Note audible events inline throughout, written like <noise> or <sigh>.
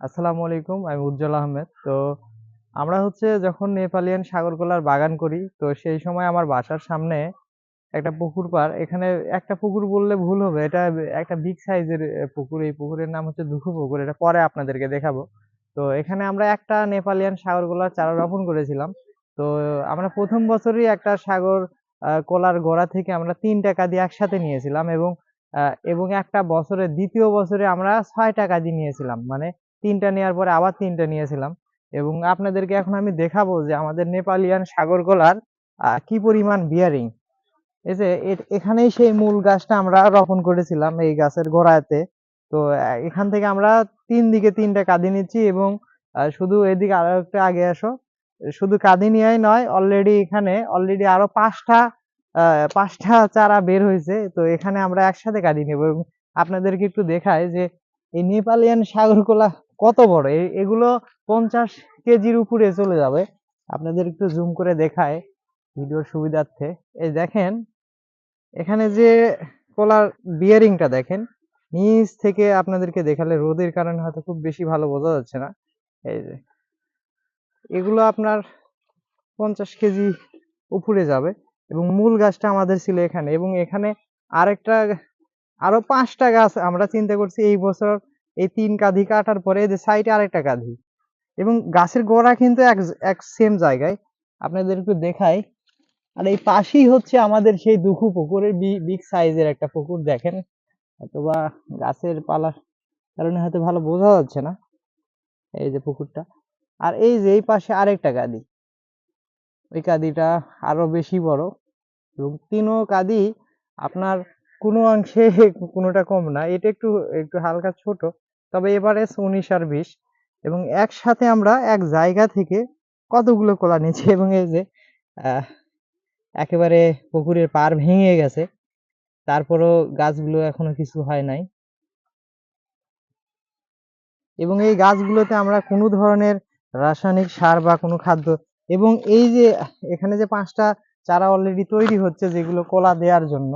আসসালামু আলাইকুম, আমি উজ্জ্বল আহমেদ। তো আমরা হচ্ছে যখন নেপালিয়ান সাগরকলার বাগান করি, তো সেই সময় আমার বাসার সামনে একটা পুকুর পাড় এখানে একটা পুকুর বললে ভুল হবে, এটা একটা বিগ সাইজের পুকুর। এই পুকুরের নাম হচ্ছে দুখু পুকুর, এটা পরে আপনাদেরকে দেখাবো। তো এখানে আমরা একটা নেপালিয়ান সাগরকলার চারা রোপণ করেছিলাম। তো আমরা প্রথম বছরই একটা সাগর কলার গোড়া থেকে আমরা তিন টাকা দিয়ে একসাথে নিয়েছিলাম এবং এবং একটা বছরে দ্বিতীয় বছরে আমরা ছয় টাকা দিয়ে নিয়েছিলাম। মানে তিনটা নেওয়ার পরে আবার তিনটা নিয়েছিলাম। এবং আপনাদেরকে এখন আমি দেখাবো যে আমাদের নেপালিয়ান সাগরকলার কি পরিমাণ বিয়ারিং এই যে এখানেই সেই মূল গাছটা আমরা রোপণ করেছিলাম এই গাছের গোড়াতে। তো এখান থেকে আমরা তিন দিকে তিনটা কাঁদি নিচ্ছি এবং শুধু এদিকে আরও একটা আগে আসো। শুধু কাঁদি নিয়েই নয় অলরেডি এখানে অলরেডি আরও পাঁচটা পাঁচটা চারা বের হয়েছে। তো, এখানে আমরা একসাথে কাঁদি নেব এবং আপনাদেরকে একটু দেখাই যে এই নেপালিয়ান সাগরকলা কত বড়? এগুলো পঞ্চাশ কেজির উপরে চলে যাবে। আপনাদের একটু জুম করে দেখায় ভিডিওর সুবিধার্থে। এই দেখেন, এখানে যে কলার বিয়ারিংটা দেখেন, নিচ থেকে আপনাদেরকে দেখালে রোদের কারণে হয়তো খুব বেশি ভালো বোঝা যাচ্ছে না। এই যে, এগুলো আপনার পঞ্চাশ কেজি উপরে যাবে এবং মূল গাছটা আমাদের ছিল এখানে এবং এখানে আরেকটা, আরও পাঁচটা গাছ আমরা চিন্তা করছি এই বছর এই তিন কাঁধি কাটার পরে এই যে সাইডে আরেকটা কাঁধি। এবং গাছের গোড়া কিন্তু এক এক সেম জায়গায়। আপনাদের একটু দেখাই। আর এই পাশেই হচ্ছে আমাদের সেই দুখু পুকুরের বিগ সাইজের একটা পুকুর দেখেন। অথবা গাছের পালার কারণে হয়তো ভালো বোঝা যাচ্ছে না এই যে পুকুরটা। আর এই যে এই পাশে আরেকটা কাঁদি ওই কাঁদিটা আরও বেশি বড়। এবং তিনও কাঁদি আপনার কোনো অংশে কোনোটা কম না। এটা একটু একটু হালকা ছোট। তবে এবারে উনিশ আর বিশ এবং একসাথে আমরা এক জায়গা থেকে কতগুলো কলা নিয়েছি <laughs> এবং এই যে একেবারে পুকুরের পাড় ভেঙে গেছে। তারপরও গাছগুলো এখনও কিছু হয় নাই। এবং এই গাছগুলোতে আমরা কোনো ধরনের রাসায়নিক সার বা কোনো খাদ্য এবং এই যে, এখানে যে পাঁচটা চারা অলরেডি তৈরি হচ্ছে যেগুলো কলা দেওয়ার জন্য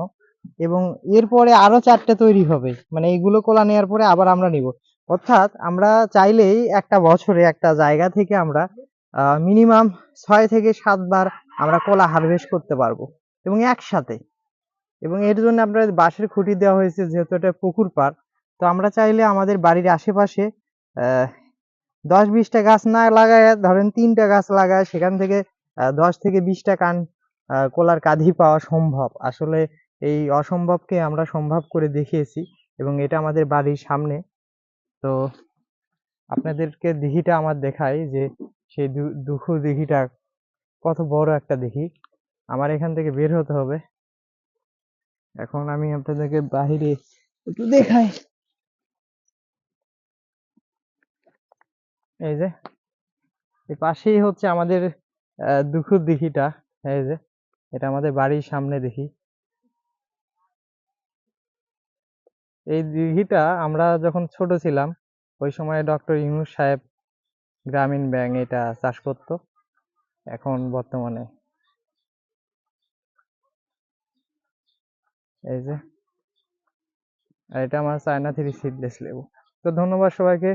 এবং এরপরে আরও চারটে তৈরি হবে। মানে এইগুলো কলা নেওয়ার পরে আবার আমরা নিব। অর্থাৎ আমরা চাইলেই একটা বছরে একটা জায়গা থেকে আমরা মিনিমাম ছয় থেকে সাতবার আমরা কলা হারভেস্ট করতে পারব এবং একসাথে। এবং এর জন্য আমরা বাঁশের খুঁটি দেওয়া হয়েছে, যেহেতু এটা পুকুর পাড়, তো আমরা চাইলে আমাদের বাড়ির আশেপাশে দশ বিশটা গাছ না লাগায়, ধরেন তিনটা গাছ লাগায়, সেখান থেকে দশ থেকে বিশটা কান কলার কাঁধি পাওয়া সম্ভব। আসলে এই অসম্ভবকে আমরা সম্ভব করে দেখিয়েছি এবং এটা আমাদের বাড়ির সামনে তো আপনাদেরকে দিঘিটা আমার দেখাই যে সেই দুখু দিঘিটা কত বড় একটা দিঘি। আমার এখান থেকে বের হতে হবে। এখন আমি আপনাদেরকে বাহিরে একটু দেখাই। এই যে, এই পাশেই হচ্ছে আমাদের দুখুর দিঘিটা। এই যে, এটা আমাদের বাড়ির সামনে দেখি এই দিঘিটা আমরা যখন ছোট ছিলাম, ওই সময় ডক্টর ইউনুস সাহেব গ্রামীণ ব্যাংক এটা চাষ করতো, এখন বর্তমানে। এই যে আর এটা আমার চায়না থ্রি সিডলেস লেবু। তো ধন্যবাদ সবাইকে,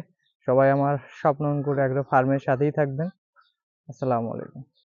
সবাই আমার স্বপ্ন অঙ্কুর অ্যাগ্রো ফার্মের সাথেই থাকবেন। আসসালামু আলাইকুম।